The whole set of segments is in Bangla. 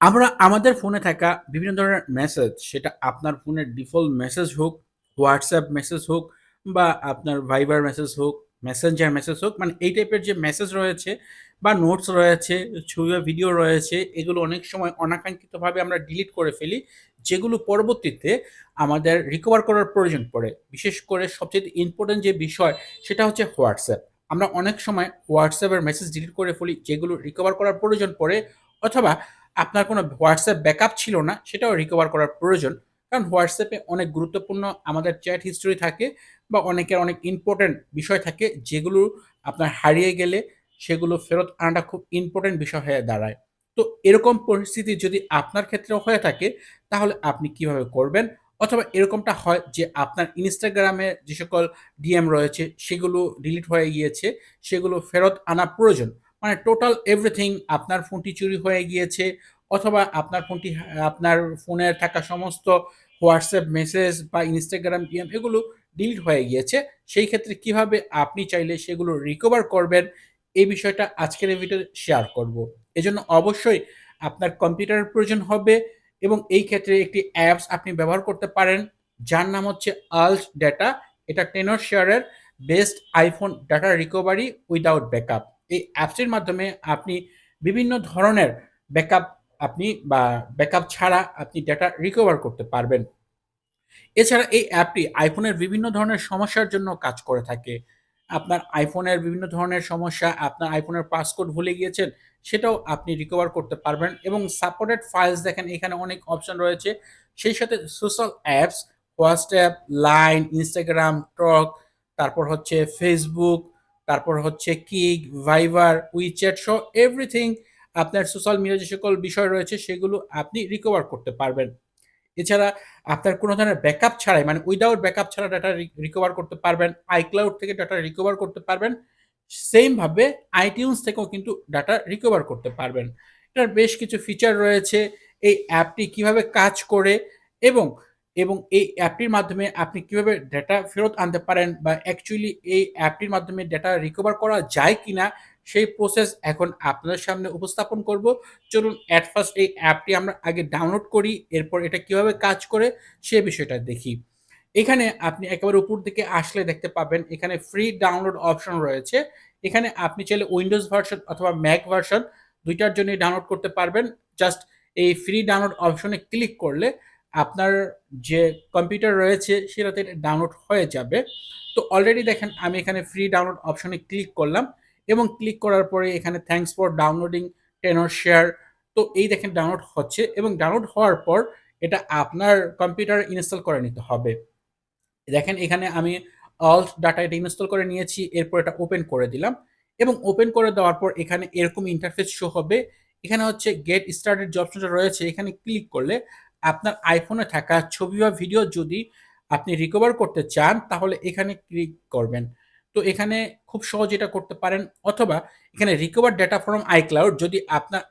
আমরা আমাদের ফোনে থাকা বিভিন্ন ধরনের মেসেজ সেটা আপনার ফোনের ডিফল্ট মেসেজ হোক, হোয়াটসঅ্যাপ মেসেজ হোক বা আপনার ভাইবার মেসেজ হোক, মেসেঞ্জার মেসেজ হোক মানে এই টাইপের যে মেসেজ রয়েছে বা নোটস রয়েছে, ছবি বা ভিডিও রয়েছে এগুলো অনেক সময় অনাকাঙ্ক্ষিতভাবে আমরা ডিলিট করে ফেলি। যেগুলো পরবর্তীতে আমাদের রিকভার করার প্রয়োজন পড়ে। বিশেষ করে সবচেয়ে ইম্পোর্টেন্ট যে বিষয় সেটা হচ্ছে হোয়াটসঅ্যাপ আমরা অনেক সময় হোয়াটসঅ্যাপের মেসেজ ডিলিট করে ফেলি যেগুলো রিকভার করার প্রয়োজন পড়ে অথবা আপনার কোনো হোয়াটসঅ্যাপ ব্যাকআপ ছিল না, সেটাও রিকভার করার প্রয়োজন। কারণ হোয়াটসঅ্যাপে অনেক গুরুত্বপূর্ণ আমাদের চ্যাট হিস্টরি থাকে বা অনেকের অনেক ইম্পর্টেন্ট বিষয় থাকে যেগুলো আপনার হারিয়ে গেলে সেগুলো ফেরত আনাটা খুব ইম্পর্টেন্ট বিষয় হয়ে দাঁড়ায়। তো এরকম পরিস্থিতি যদি আপনার ক্ষেত্রেও হয়ে থাকে তাহলে আপনি কীভাবে করবেন? অথবা এরকমটা হয় যে আপনার ইনস্টাগ্রামে যে সকল ডিএম রয়েছে সেগুলো ডিলিট হয়ে গিয়েছে, সেগুলো ফেরত আনা প্রয়োজন। মানে টোটাল এভরিথিং আপনার ফোনটি চুরি হয়ে গিয়েছে অথবা আপনার ফোনটি, আপনার ফোনে থাকা সমস্ত হোয়াটসঅ্যাপ মেসেজ বা ইনস্টাগ্রাম ডিএম এগুলো ডিলিট হয়ে গিয়েছে। সেই ক্ষেত্রে কীভাবে আপনি চাইলে সেগুলো রিকভার করবেন, এই বিষয়টা আজকের এই ভিডিওতে শেয়ার করব। এজন্য অবশ্যই আপনার কম্পিউটারের প্রয়োজন হবে এবং এই ক্ষেত্রে একটি অ্যাপস আপনি ব্যবহার করতে পারেন, যার নাম হচ্ছে Alt Data এটা টেনর শেয়ারের best iPhone data recovery without backup. এই অ্যাপসটির মাধ্যমে আপনি বিভিন্ন ধরনের ব্যাকআপ আপনি বা ব্যাকআপ ছাড়া আপনি ডেটা রিকভার করতে পারবেন। এছাড়া এই অ্যাপটি আইফোনের বিভিন্ন ধরনের সমস্যার জন্য কাজ করে থাকে। আপনার আইফোনের বিভিন্ন ধরনের সমস্যা, আপনার আইফোনের পাসকোড ভুলে গিয়েছেন, সেটাও আপনি রিকভার করতে পারবেন এবং সাপোর্টেড ফাইলস দেখেন এখানে অনেক অপশন রয়েছে। সেই সাথে social apps WhatsApp Line Instagram talk তারপর হচ্ছে Facebook, তারপর হচ্ছে Kik, Viber, WeChat সহ এভরিথিং আপনার সোশ্যাল মিডিয়া যে সকল বিষয় রয়েছে সেগুলো আপনি রিকভার করতে পারবেন। এছাড়া আপনার কোনো ধরনের ব্যাকআপ ছাড়াই মানে উইথআউট ব্যাকআপ ছাড়া ডাটা রিকভার করতে পারবেন। iCloud থেকে ডাটা রিকভার করতে পারবেন। সেম ভাবে iTunes থেকেও কিন্তু ডাটা রিকভার করতে পারবেন। এটার বেশ কিছু ফিচার রয়েছে। এই অ্যাপটি কীভাবে কাজ করে এবং, এবং এই অ্যাপটির মাধ্যমে আপনি কীভাবে ডেটা ফেরত আনতে পারেন বা অ্যাকচুয়ালি এই অ্যাপটির মাধ্যমে ডেটা রিকভার করা যায় কিনা, সেই প্রসেস এখন আপনাদের সামনে উপস্থাপন করব। চলুন এট ফার্স্ট এই অ্যাপটি আমরা আগে ডাউনলোড করি। এরপর এটা কীভাবে কাজ করে সে বিষয়টা দেখি। এখানে আপনি একেবারে উপর দিকে আসলে দেখতে পাবেন, এখানে ফ্রি ডাউনলোড অপশন রয়েছে। এখানে আপনি চাইলে উইন্ডোজ ভার্সন অথবা ম্যাক ভার্সন ২ টার জন্যই ডাউনলোড করতে পারবেন। জাস্ট এই ফ্রি ডাউনলোড অপশনে ক্লিক করলে আপনার যে কম্পিউটার রয়েছে সেটাতে ডাউনলোড হয়ে যাবে। তো অলরেডি দেখেন আমি এখানে ফ্রি ডাউনলোড অপশনে ক্লিক করলাম এবং ক্লিক করার পরে এখানে থ্যাংকস ফর ডাউনলোডিং Tenorshare তো এই দেখেন ডাউনলোড হচ্ছে এবং ডাউনলোড হওয়ার পর এটা আপনার কম্পিউটারে ইনস্টল করে নিতে হবে। দেখেন এখানে আমি Alt ডাটা এটা ইনস্টল করে নিয়েছি। এরপর এটা ওপেন করে দিলাম এবং ওপেন করে দেওয়ার পর এখানে এরকম ইন্টারফেস শো হবে। এখানে হচ্ছে গেট স্টার্টেড যে অপশনটা রয়েছে, এখানে ক্লিক করলে আপনার আইফোনে থাকা ছবি বা ভিডিও যদি আপনি রিকভার করতে চান, তাহলে এখানে ক্লিক করবেন। তো এখানে খুব সহজে এটা করতে পারেন অথবা এখানে রিকভার ডেটা ফ্রম iCloud, যদি আপনার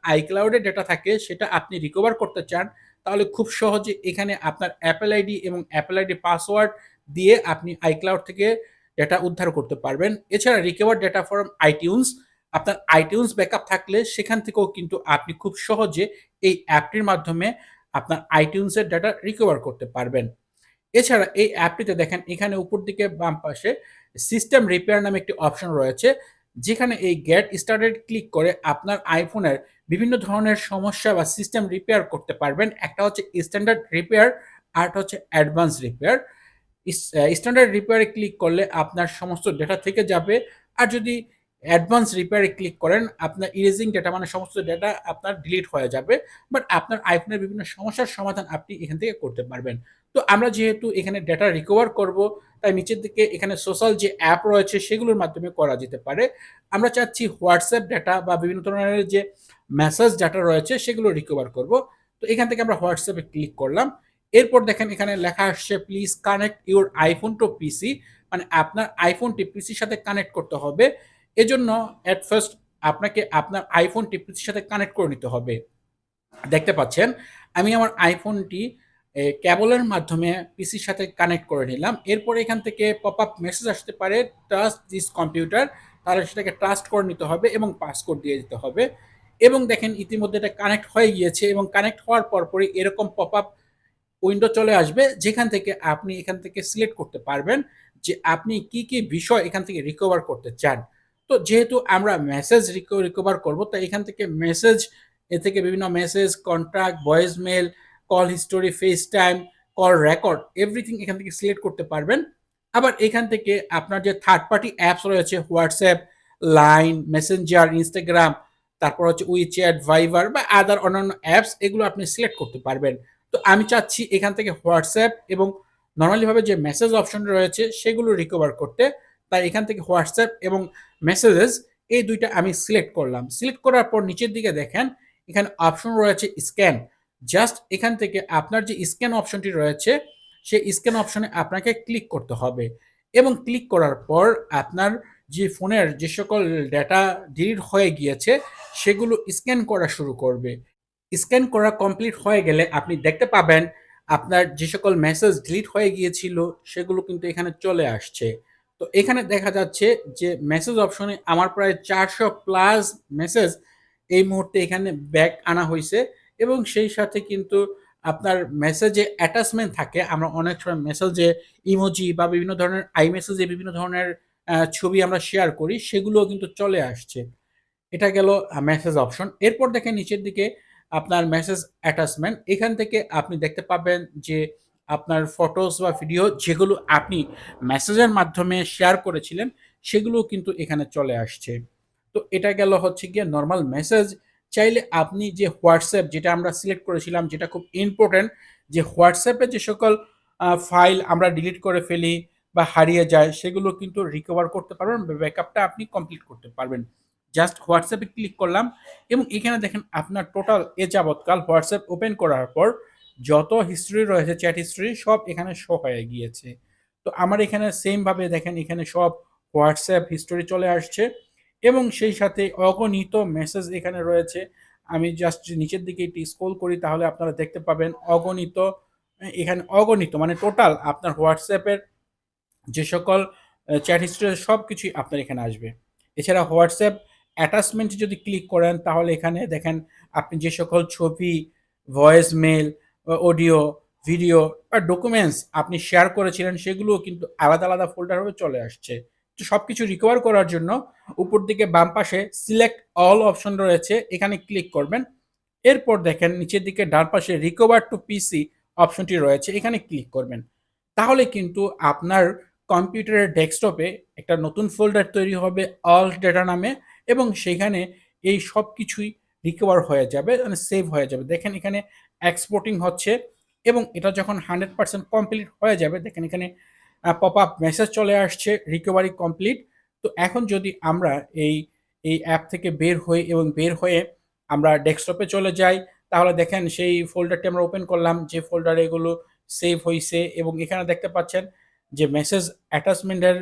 এ ডেটা থাকে, সেটা আপনি রিকভার করতে চান, তাহলে খুব সহজে এখানে আপনার অ্যাপেল আইডি এবং অ্যাপেল আইডি পাসওয়ার্ড দিয়ে আপনি iCloud থেকে ডেটা উদ্ধার করতে পারবেন। এছাড়া রিকভার ডেটা ফ্রম আইটিউন্স আপনার আইটিউন্স ব্যাকআপ থাকলে সেখান থেকেও কিন্তু আপনি খুব সহজে এই অ্যাপটির মাধ্যমে আপনার এর ডেটা রিকভার করতে পারবেন। এছাড়া এই অ্যাপটিতে দেখেন, এখানে উপর দিকে বাম পাশে সিস্টেম রিপেয়ার নামে একটি অপশন রয়েছে। যেখানে এই গেট স্টার্টেড ক্লিক করে আপনার আইফোনের বিভিন্ন ধরনের সমস্যা বা সিস্টেম রিপেয়ার করতে পারবেন। একটা হচ্ছে স্ট্যান্ডার্ড রিপেয়ার আরেকটা হচ্ছে advance repair. Standard repair click করলে আপনার সমস্ত ডেটা থেকে যাবে। আর যদি অ্যাডভান্স রিপেয়ারে ক্লিক করেন, আপনার ইরেজিং ডেটা মানে সমস্ত ডেটা আপনার ডিলিট হয়ে যাবে। বাট আপনার আইফোনের বিভিন্ন সমস্যার সমাধান আপনি এখান থেকে করতে পারবেন। তো আমরা যেহেতু এখানে ডেটা রিকভার করব, তাই নিচের দিকে এখানে সোশ্যাল যে অ্যাপ রয়েছে সেগুলোর মাধ্যমে করা যেতে পারে। আমরা চাচ্ছি হোয়াটসঅ্যাপ ডেটা বা বিভিন্ন ধরনের যে মেসেজ ডাটা রয়েছে সেগুলো রিকভার করব। তো এখান থেকে আমরা হোয়াটসঅ্যাপে ক্লিক করলাম। এরপর দেখেন এখানে লেখা আসছে please connect your iPhone to PC মানে আপনার iPhone-টি পিসির সাথে কানেক্ট করতে হবে। এজন্য এট ফার্স্ট আপনাকে আপনার iPhone-টি পিসির সাথে কানেক্ট করে নিতে হবে। দেখতে পাচ্ছেন আমি আমার আইফোনটি ক্যাবলের মাধ্যমে পিসির সাথে কানেক্ট করে নিলাম। এরপরে এখান থেকে পপ আপ মেসেজ আসতে পারে ট্রাস্ট দিস কম্পিউটার তাহলে সেটাকে ট্রাস্ট করে নিতে হবে এবং পাসকোড দিয়ে দিতে হবে। এবং দেখেন ইতিমধ্যে এটা কানেক্ট হয়ে গিয়েছে এবং কানেক্ট হওয়ার পরপরই এরকম পপ আপ উইন্ডো চলে আসবে যেখান থেকে আপনি এখান থেকে সিলেক্ট করতে পারবেন যে আপনি কি, কি বিষয় এখান থেকে রিকভার করতে চান। তো যেহেতু আমরা মেসেজ রিক রিকভার করব তাই এখান থেকে মেসেজ এ থেকে বিভিন্ন message, contract voicemail, call history, FaceTime call record everything এখান থেকে সিলেক্ট করতে পারবেন। আবার এখান থেকে আপনার যে থার্ড পার্টি অ্যাপস রয়েছে হোয়াটসঅ্যাপ লাইন, মেসেঞ্জার, ইনস্টাগ্রাম তারপর হচ্ছে WeChat, Viber বা আদার অন্যান্য অ্যাপস এগুলো আপনি সিলেক্ট করতে পারবেন। তো আমি চাচ্ছি এখান থেকে হোয়াটসঅ্যাপ এবং নর্মালিভাবে যে মেসেজ অপশন রয়েছে সেগুলো রিকভার করতে। তাই এখান থেকে হোয়াটসঅ্যাপ এবং মেসেজেস, এই দুইটা আমি সিলেক্ট করলাম। সিলেক্ট করার পর নিচের দিকে দেখেন, এখানে অপশন রয়েছে স্ক্যান। জাস্ট এখান থেকে আপনার যে স্ক্যান অপশনটি রয়েছে, সেই স্ক্যান অপশনে আপনাকে ক্লিক করতে হবে এবং ক্লিক করার পর আপনার যে ফোনের যে সকল ডেটা ডিলিট হয়ে গিয়েছে, সেগুলো স্ক্যান করা শুরু করবে। স্ক্যান করা কমপ্লিট হয়ে গেলে আপনি দেখতে পাবেন, আপনার যে সকল মেসেজ ডিলিট হয়ে গিয়েছিল, সেগুলো কিন্তু এখানে চলে আসছে। তো এখানে দেখা যাচ্ছে যে মেসেজ অপশনে আমার প্রায় ৪০০ প্লাস মেসেজ এই মুহূর্তে এখানে ব্যাক আনা হয়েছে এবং সেই সাথে কিন্তু আপনার মেসেজে অ্যাটাচমেন্ট থাকে। আমরা অনেক সময় মেসেজে ইমোজি বা বিভিন্ন ধরনের আইমেসেজে বিভিন্ন ধরনের ছবি আমরা শেয়ার করি, সেগুলোও কিন্তু চলে আসছে। এটা গেল মেসেজ অপশন। এরপর দেখেন নিচের দিকে আপনার মেসেজ অ্যাটাচমেন্ট। এখান থেকে আপনি দেখতে পাবেন যে আপনার ফটোস বা ভিডিও যেগুলো আপনি মেসেজের মাধ্যমে শেয়ার করেছিলেন, সেগুলোও কিন্তু এখানে চলে আসছে। তো এটা গেল হচ্ছে গিয়ে নর্মাল মেসেজ। চাইলে আপনি যে হোয়াটসঅ্যাপ যেটা আমরা সিলেক্ট করেছিলাম, যেটা খুব ইম্পোর্টেন্ট যে হোয়াটসঅ্যাপে যে সকল ফাইল আমরা ডিলিট করে ফেলি বা হারিয়ে যায়, সেগুলো কিন্তু রিকভার করতে পারবেন ব্যাকআপটা আপনি কমপ্লিট করতে পারবেন। জাস্ট হোয়াটসঅ্যাপে ক্লিক করলাম এবং এখানে দেখেন আপনার টোটাল এ যাবৎকাল হোয়াটসঅ্যাপ ওপেন করার পর যত হিস্ট্রি রয়েছে চ্যাট হিস্ট্রি সব এখানে শো হয়ে গিয়েছে। তো আমার এখানে সেম ভাবে দেখেন এখানে সব হোয়াটসঅ্যাপ হিস্টোরি চলে আসছে এবং সেই সাথে অগণিত মেসেজ এখানে রয়েছে। আমি জাস্ট নিচের দিকে একটি স্ক্রল করি তাহলে আপনারা দেখতে পাবেন অগণিত এখানে অগণিত মানে টোটাল আপনার হোয়াটসঅ্যাপের যে সকল চ্যাট হিস্ট্রি সব কিছুই আপনার এখানে আসবে। এছাড়া হোয়াটসঅ্যাপ অ্যাটাচমেন্ট যদি ক্লিক করেন তাহলে এখানে দেখেন আপনি যে সকল ছবি, ভয়েস মেইল, অ অডিও, ভিডিও বা ডকুমেন্টস আপনি শেয়ার করেছিলেন সেগুলোও কিন্তু আলাদা, আলাদা ফোল্ডার চলে আসছে। তো সবকিছু রিকভার করার জন্য উপর দিকে বাম পাশে সিলেক্ট অল অপশন রয়েছে এখানে ক্লিক করবেন। এরপর দেখেন নিচের দিকে ডান পাশে রিকভার টু পিসি অপশনটি রয়েছে এখানে ক্লিক করবেন। তাহলে কিন্তু আপনার কম্পিউটারের ডেস্কটপে একটা নতুন ফোল্ডার তৈরি হবে অল ডেটা নামে এবং সেখানে এই সব কিছুই রিকভার হয়ে যাবে মানে সেভ হয়ে যাবে। দেখেন এখানে এক্সপোর্টিং হচ্ছে এবং এটা যখন 100% কমপ্লিট হয়ে যাবে দেখেন এখানে পপ আপ মেসেজ চলে আসছে রিকভারি কমপ্লিট। তো এখন যদি আমরা এই, এই অ্যাপ থেকে বের হই এবং বের হয়ে আমরা ডেস্কটপে চলে যাই তাহলে দেখেন সেই ফোল্ডারটি আমরা ওপেন করলাম যে ফোল্ডারে এগুলো সেভ হইছে এবং এখানে দেখতে পাচ্ছেন যে মেসেজ অ্যাটাচমেন্টের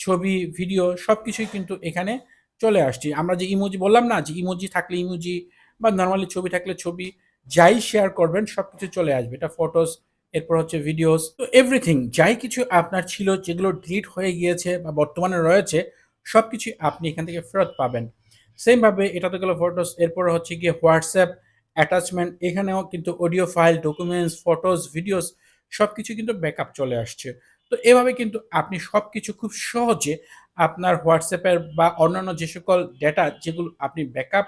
ছবি, ভিডিও সব কিছুই কিন্তু এখানে চলে আসছে। আমরা যে ইমোজি বললাম না যে ইমোজি থাকলে ইমোজি বা নর্মালি ছবি থাকলে ছবি যাই শেয়ার করবেন সবকিছু চলে আসবে। এটা ফটোস এরপর হচ্ছে ভিডিওস তো এভরিথিং যাই কিছু আপনার ছিল যেগুলো ডিলিট হয়ে গিয়েছে বা বর্তমানে রয়েছে সবকিছুই আপনি এখান থেকে ফেরত পাবেন। সেম ভাবে এটা তো গেল ফটোস এরপর হচ্ছে গিয়ে হোয়াটসঅ্যাপ অ্যাটাচমেন্ট এখানেও কিন্তু audio file, documents, photos, videos সব কিছু কিন্তু ব্যাকআপ চলে আসছে। তো এভাবে কিন্তু আপনি সব কিছু খুব সহজে আপনার হোয়াটসঅ্যাপের বা অন্যান্য যে সকল ডেটা যেগুলো আপনি ব্যাকআপ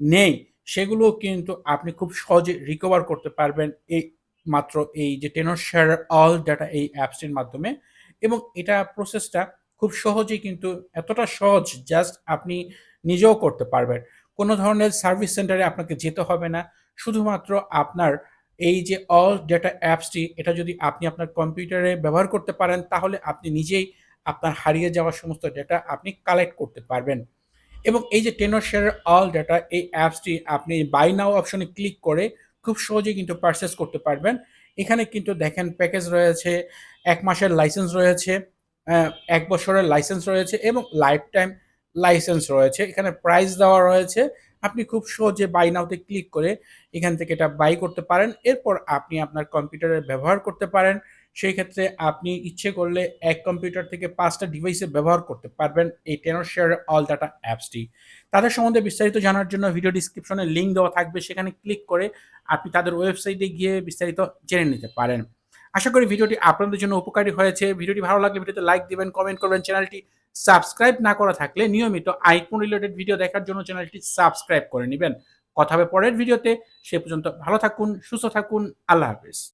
নেই সেগুলোও কিন্তু আপনি খুব সহজে রিকভার করতে পারবেন এই মাত্র এই যে Tenorshare অল ডেটা এই অ্যাপসটির মাধ্যমে এবং এটা প্রসেসটা খুব সহজেই কিন্তু এতটা সহজ জাস্ট আপনি নিজেও করতে পারবেন। কোনো ধরনের সার্ভিস সেন্টারে আপনাকে যেতে হবে না। শুধুমাত্র আপনার এই যে অল ডেটা অ্যাপসটি এটা যদি আপনি আপনার কম্পিউটারে ব্যবহার করতে পারেন, তাহলে আপনি নিজেই আপনার হারিয়ে যাওয়া সমস্ত ডেটা আপনি কালেক্ট করতে পারবেন। এবং এই যে Tenorshare অল ডেটা এই অ্যাপসটি আপনি বাই নাও অপশনে ক্লিক করে খুব সহজেই কিন্তু পারচেজ করতে পারবেন। এখানে কিন্তু দেখেন প্যাকেজ রয়েছে, এক মাসের লাইসেন্স রয়েছে, এক বছরের লাইসেন্স রয়েছে এবং লাইফ টাইম লাইসেন্স রয়েছে। এখানে প্রাইস দেওয়া রয়েছে। আপনি খুব সহজে বাই নাও তে ক্লিক করে এখান থেকে এটা বাই করতে পারেন। এরপর আপনি আপনার কম্পিউটারে ব্যবহার করতে পারেন। সেই ক্ষেত্রে আপনি ইচ্ছে করলে এক কম্পিউটার থেকে পাঁচটা ডিভাইসে ব্যবহার করতে পারবেন এই টেনর শেয়ার অল ডাটা অ্যাপসটি তাদের সম্বন্ধে বিস্তারিত জানার জন্য ভিডিও ডিসক্রিপশনে লিঙ্ক দেওয়া থাকবে, সেখানে ক্লিক করে আপনি তাদের ওয়েবসাইটে গিয়ে বিস্তারিত জেনে নিতে পারেন। আশা করি ভিডিওটি আপনাদের জন্য উপকারী হয়েছে। ভিডিওটি ভালো লাগলে ভিডিওতে লাইক দিবেন কমেন্ট করবেন চ্যানেলটি সাবস্ক্রাইব না করা থাকলে নিয়মিত আইফোন রিলেটেড ভিডিও দেখার জন্য চ্যানেলটি সাবস্ক্রাইব করে নেবেন। কথা হবে পরের ভিডিওতে সে পর্যন্ত ভালো থাকুন, সুস্থ থাকুন, আল্লাহ হাফিজ।